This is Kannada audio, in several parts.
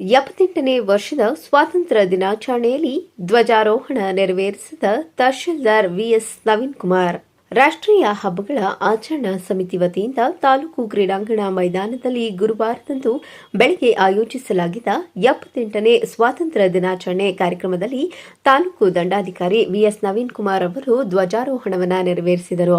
ಎಪ್ಪತ್ತೆಂಟನೇ ವರ್ಷದ ಸ್ವಾತಂತ್ರ್ಯ ದಿನಾಚರಣೆಯಲ್ಲಿ ಧ್ವಜಾರೋಹಣ ನೆರವೇರಿಸಿದ ತಹಶೀಲ್ದಾರ್ ವಿಎಸ್ ನವೀನ್ ಕುಮಾರ್. ರಾಷ್ಟ್ರೀಯ ಹಬ್ಬಗಳ ಆಚರಣಾ ಸಮಿತಿ ವತಿಯಿಂದ ತಾಲೂಕು ಕ್ರೀಡಾಂಗಣ ಮೈದಾನದಲ್ಲಿ ಗುರುವಾರದಂದು ಬೆಳಗ್ಗೆ ಆಯೋಜಿಸಲಾಗಿದ್ದ ಎಪ್ಪತ್ತೆಂಟನೇ ಸ್ವಾತಂತ್ರ್ಯ ದಿನಾಚರಣೆ ಕಾರ್ಯಕ್ರಮದಲ್ಲಿ ತಾಲೂಕು ದಂಡಾಧಿಕಾರಿ ವಿಎಸ್ ನವೀನ್ ಕುಮಾರ್ ಅವರು ಧ್ವಜಾರೋಹಣವನ್ನು ನೆರವೇರಿಸಿದರು.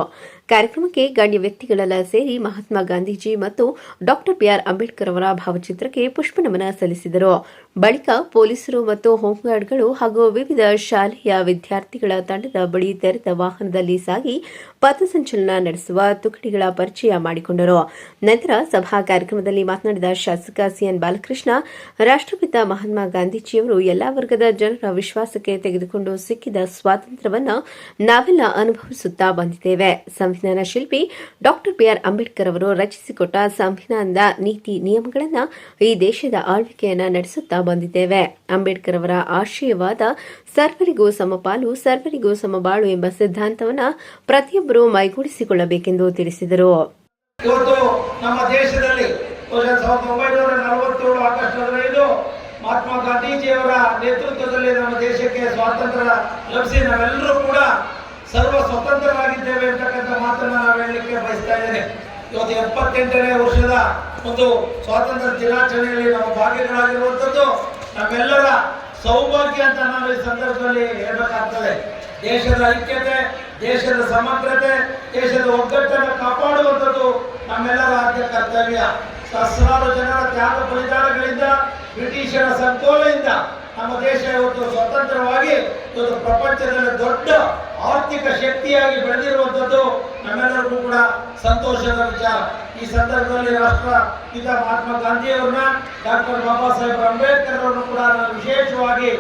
ಕಾರ್ಯಕ್ರಮಕ್ಕೆ ಗಣ್ಯ ವ್ಯಕ್ತಿಗಳೆಲ್ಲ ಸೇರಿ ಮಹಾತ್ಮ ಗಾಂಧೀಜಿ ಮತ್ತು ಡಾಕ್ಟರ್ ಬಿಆರ್ ಅಂಬೇಡ್ಕರ್ ಅವರ ಭಾವಚಿತ್ರಕ್ಕೆ ಪುಷ್ಪನಮನ ಸಲ್ಲಿಸಿದರು. ಬಳಿಕ ಪೊಲೀಸರು ಮತ್ತು ಹೋಂಗಾರ್ಡ್ಗಳು ಹಾಗೂ ವಿವಿಧ ಶಾಲೆಯ ವಿದ್ಯಾರ್ಥಿಗಳ ತಂಡದ ಬಳಿ ತೆರೆದ ವಾಹನದಲ್ಲಿ ಸಾಗಿ ಪಥಸಂಚಲನ ನಡೆಸುವ ತುಕಡಿಗಳ ಪರಿಚಯ ಮಾಡಿಕೊಂಡರು. ನಂತರ ಸಭಾ ಕಾರ್ಯಕ್ರಮದಲ್ಲಿ ಮಾತನಾಡಿದ ಶಾಸಕ ಸಿಎನ್ ಬಾಲಕೃಷ್ಣ, ರಾಷ್ಟ್ರಪಿತ ಮಹಾತ್ಮ ಗಾಂಧೀಜಿಯವರು ಎಲ್ಲಾ ವರ್ಗದ ಜನರ ವಿಶ್ವಾಸಕ್ಕೆ ತೆಗೆದುಕೊಂಡು ಸಿಕ್ಕಿದ ಸ್ವಾತಂತ್ರ್ಯವನ್ನು ನಾವೆಲ್ಲ ಅನುಭವಿಸುತ್ತಾ ಬಂದಿದ್ದೇವೆ. ಸಂವಿಧಾನ ಶಿಲ್ಪಿ ಡಾಕ್ಟರ್ ಬಿಆರ್ ಅಂಬೇಡ್ಕರ್ ಅವರು ರಚಿಸಿಕೊಟ್ಟ ಸಂವಿಧಾನದ ನೀತಿ ನಿಯಮಗಳನ್ನು ಈ ದೇಶದ ಆಳ್ವಿಕೆಯನ್ನು ನಡೆಸುತ್ತಾ ಬಂದಿದ್ದೇವೆ. ಅಂಬೇಡ್ಕರ್ ಅವರ ಆಶಯವಾದ ಸರ್ವರಿಗೂ ಸಮಪಾಲು, ಸರ್ವರಿಗೂ ಸಮಬಾಳು ಎಂಬ ಸಿದ್ಧಾಂತವನ್ನು ಪ್ರತಿಯೊಬ್ಬರು ಮೈಗೂಡಿಸಿಕೊಳ್ಳಬೇಕೆಂದು ತಿಳಿಸಿದರು. ಇವತ್ತು ನಮ್ಮ ದೇಶದಲ್ಲಿ ಸಾವಿರದ ಒಂಬೈನೂರ ನಲವತ್ತೇಳು ಆಗಸ್ಟ್ ಹದಿನೈದು ಮಹಾತ್ಮ ಗಾಂಧೀಜಿಯವರ ನೇತೃತ್ವದಲ್ಲಿ ನಮ್ಮ ದೇಶಕ್ಕೆ ಸ್ವಾತಂತ್ರ್ಯ ಲಭಿಸಿ ನಾವೆಲ್ಲರೂ ಕೂಡ ಸರ್ವ ಸ್ವತಂತ್ರವಾಗಿದ್ದೇವೆ ಅಂತಕ್ಕಂಥ ಮಾತನ್ನು ನಾವು ಹೇಳಲಿಕ್ಕೆ ಬಯಸ್ತಾ ಇದ್ದೇನೆ. ಇವತ್ತು ಎಪ್ಪತ್ತೆಂಟನೇ ವರ್ಷದ ಒಂದು ಸ್ವಾತಂತ್ರ್ಯ ದಿನಾಚರಣೆಯಲ್ಲಿ ನಾವು ಭಾಗಿಗಳಾಗಿರುವಂಥದ್ದು, ನಮ್ಮೆಲ್ಲರ ಸೌಭಾಗ್ಯ ಅಂತ ನಾವು ಈ ಸಂದರ್ಭದಲ್ಲಿ ಹೇಳಬೇಕಾಗ್ತದೆ. ದೇಶದ ಐಕ್ಯತೆ, ದೇಶದ ಸಮಗ್ರತೆ, ದೇಶದ ಒಗ್ಗಟ್ಟನ್ನು ಕಾಪಾಡುವಂಥದ್ದು ನಮ್ಮೆಲ್ಲರ ಆದ್ಯ ಕರ್ತವ್ಯ. ಸಹಸ್ರಾರು ಜನರ ತ್ಯಾಗ ಬಲಿದಾನಗಳಿಂದ, ಬ್ರಿಟಿಷರ ಸಂಕೋಲೆಯಿಂದ ನಮ್ಮ ದೇಶ ಇವತ್ತು ಸ್ವತಂತ್ರವಾಗಿ, ಇವತ್ತು ಪ್ರಪಂಚದಲ್ಲಿ ದೊಡ್ಡ ಆರ್ಥಿಕ ಶಕ್ತಿಯಾಗಿ ಬೆಳೆದಿರುವಂಥದ್ದು ನಮ್ಮೆಲ್ಲರಿಗೂ ಕೂಡ ಸಂತೋಷದ ವಿಚಾರ. ಈ ಸಂದರ್ಭದಲ್ಲಿ ರಾಷ್ಟ್ರ ಪಿತ ಮಹಾತ್ಮ ಗಾಂಧಿಯವ್ರನ್ನ ಡಾಕ್ಟರ್ ಬಾಬಾ ಸಾಹೇಬ್ ಅಂಬೇಡ್ಕರ್ ಅವರನ್ನು ಕೂಡ ನಾನು ವಿಶೇಷವಾಗಿ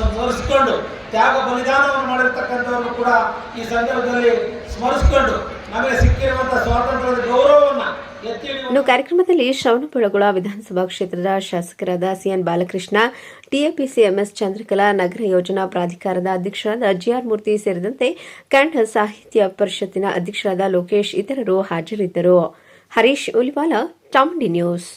ಸ್ಮರಿಸಿಕೊಂಡು ತ್ಯಾಗ ಬಲಿದಾನವನ್ನು ಮಾಡಿರ್ತಕ್ಕಂಥವ್ರನ್ನು ಕೂಡ ಈ ಸಂದರ್ಭದಲ್ಲಿ ಸ್ಮರಿಸಿಕೊಂಡು ನಮಗೆ ಸಿಕ್ಕಿರುವಂತಹ ಸ್ವಾತಂತ್ರ್ಯದ ಗೌರವವನ್ನು ಇನ್ನು ಕಾರ್ಯಕ್ರಮದಲ್ಲಿ ಶ್ರವಣಬೆಳಗೊಳ ವಿಧಾನಸಭಾ ಕ್ಷೇತ್ರದ ಶಾಸಕರಾದ CN Balakrishna, TAPC MS Chandrakala, ನಗರ ಯೋಜನಾ ಪ್ರಾಧಿಕಾರದ ಅಧ್ಯಕ್ಷರಾದ ಜಿಆರ್ ಮೂರ್ತಿ ಸೇರಿದಂತೆ ಕನ್ನಡ ಸಾಹಿತ್ಯ ಪರಿಷತ್ತಿನ ಅಧ್ಯಕ್ಷರಾದ ಲೋಕೇಶ್ ಇತರರು ಹಾಜರಿದ್ದರು. ಹರೀಶ್ ಉಲಿವಾಲ, ಚಾಮುಂಡಿ ನ್ಯೂಸ್.